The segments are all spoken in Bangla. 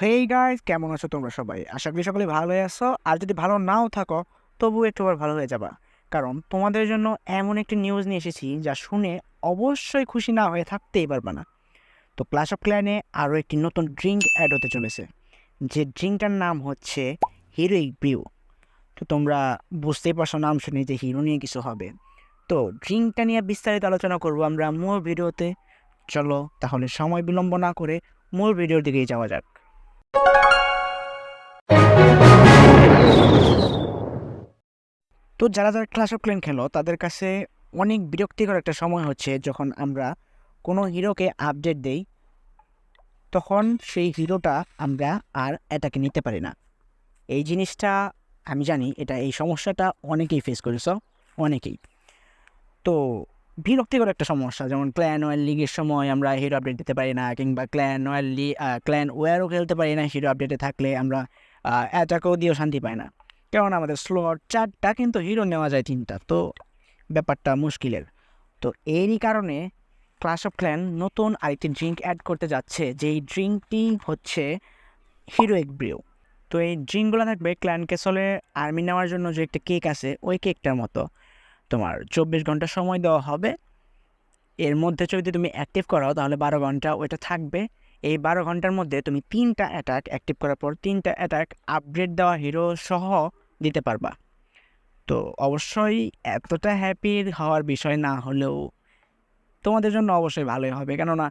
হেই গাইস কেমন আছো তোমরা সবাই? আশা করি সকলে ভালোই আছো। আর যদি ভালো নাও থাকো তবু একটু আবার ভালো হয়ে যাবা। কারণ তোমাদের জন্য এমন একটি নিউজ নিয়ে এসেছি, যা শুনে অবশ্যই খুশি না হয়ে থাকতেই পারবে না। তো ক্লাস অফ ক্ল্যানে আরও একটি নতুন ড্রিঙ্ক অ্যাড হতে চলেছে। যে ড্রিঙ্কটার নাম হচ্ছে হিরোইক ব্রিউ তো তোমরা বুঝতেই পারছ নাম শুনে যে হিরো নিয়ে কিছু হবে। তো ড্রিঙ্কটা নিয়ে বিস্তারিত আলোচনা করব আমরা মূল ভিডিওতে। চলো তাহলে সময় বিলম্ব না করে মূল ভিডিওর দিকেই যাওয়া যাক। তো যারা যারা ক্লাস অফ ক্লেন খেলো, তাদের কাছে অনেক বিরক্তিকর একটা সময় হচ্ছে যখন আমরা কোনো হিরোকে আপডেট দেই, তখন সেই হিরোটা আমরা আর এটাকে নিতে পারি না। এই জিনিসটা আমি জানি, এটা এই সমস্যাটা অনেকেই ফেস করেছ, অনেকেই। তো বিরক্তিকর একটা সমস্যা, যেমন ক্ল্যান ওয়ার লিগের সময় আমরা হিরো আপডেট দিতে পারি না, কিংবা ক্ল্যান ওয়ার লি ক্ল্যান ওয়ারও খেলতে পারি না হিরো আপডেটে থাকলে আমরা অ্যাটাকও দিয়েও শান্তি পাই না। কারণ আমাদের স্লোয়ার চারটা কিন্তু হিরো নেওয়া যায় তিনটা, তো ব্যাপারটা মুশকিলের। তো এরই কারণে ক্লাস অফ ক্ল্যান নতুন আরেকটি ড্রিঙ্ক অ্যাড করতে যাচ্ছে, যেই ড্রিঙ্কটি হচ্ছে হিরো হিরোইক ব্রিউ তো এই ড্রিঙ্কগুলো থাকবে ক্ল্যান ক্যাসলে আর্মি নেওয়ার জন্য যে একটা কেক আছে, ওই কেকটার মতো। তোমার চব্বিশ ঘণ্টা সময় দেওয়া হবে। এর মধ্যে যদি তুমি অ্যাক্টিভ করাও, তাহলে বারো ঘণ্টা ওইটা থাকবে। এই বারো ঘণ্টার মধ্যে তুমি তিনটা অ্যাটাক অ্যাক্টিভ করার পর তিনটা অ্যাটাক আপগ্রেড দেওয়া হিরো সহ দিতে পারবা। তো অবশ্যই এতটা হ্যাপি হওয়ার বিষয় না হলেও তোমাদের জন্য অবশ্যই ভালোই হবে। কেননা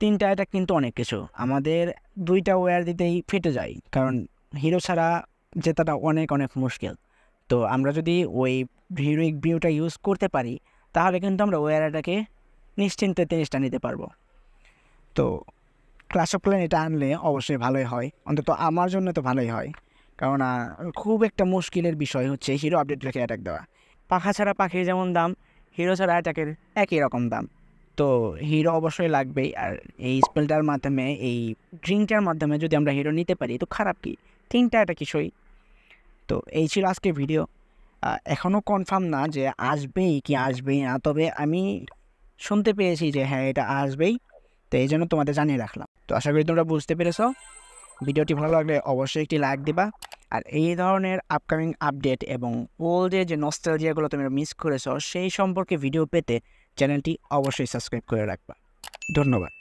তিনটা অ্যাটাক কিন্তু অনেক কিছু। আমাদের দুইটা ওয়্যার দিতেই ফেটে যায়। কারণ হিরো ছাড়া জেতাটা অনেক অনেক মুশকিল। তো আমরা যদি ওই হিরোইক ভিউটা ইউজ করতে পারি, তাহলে কিন্তু আমরা ওয়্যারটাকে নিশ্চিন্তে জিনিসটা নিতে পারব। তো ক্লাস অফ প্ল্যান এটা আনলে অবশ্যই ভালোই হয়। অন্তত আমার জন্য তো ভালোই হয়। কারণ খুব একটা মুশকিলের বিষয় হচ্ছে হিরো আপডেট রেখে অ্যাটাক দেওয়া। পাখা ছাড়া পাখির যেমন দাম হিরো ছাড়া অ্যাটাকের একই রকম দাম। তো হিরো অবশ্যই লাগবেই। আর এই স্পেলটার মাধ্যমে, এই ড্রিঙ্কটার মাধ্যমে যদি আমরা হিরো নিতে পারি, তো খারাপ কি? তিনটা এটা কিছুই তো এই ছিল আজকে ভিডিও এখনও কনফার্ম না যে আসবেই কি আসবেই না, তবে আমি শুনতে পেয়েছি যে হ্যাঁ এটা আসবেই। তো এই জন্য তোমাদের জানিয়ে রাখলাম। তো আশা করি তোমরা বুঝতে পেরেছ। ভিডিওটি ভালো লাগলে অবশ্যই একটি লাইক দিবা। আর এই ধরনের আপকামিং আপডেট এবং ওল্ডের যে নস্টালজিয়াগুলো তোমরা মিস করেছ, সেই সম্পর্কে ভিডিও পেতে চ্যানেলটি অবশ্যই সাবস্ক্রাইব করে রাখবা। ধন্যবাদ।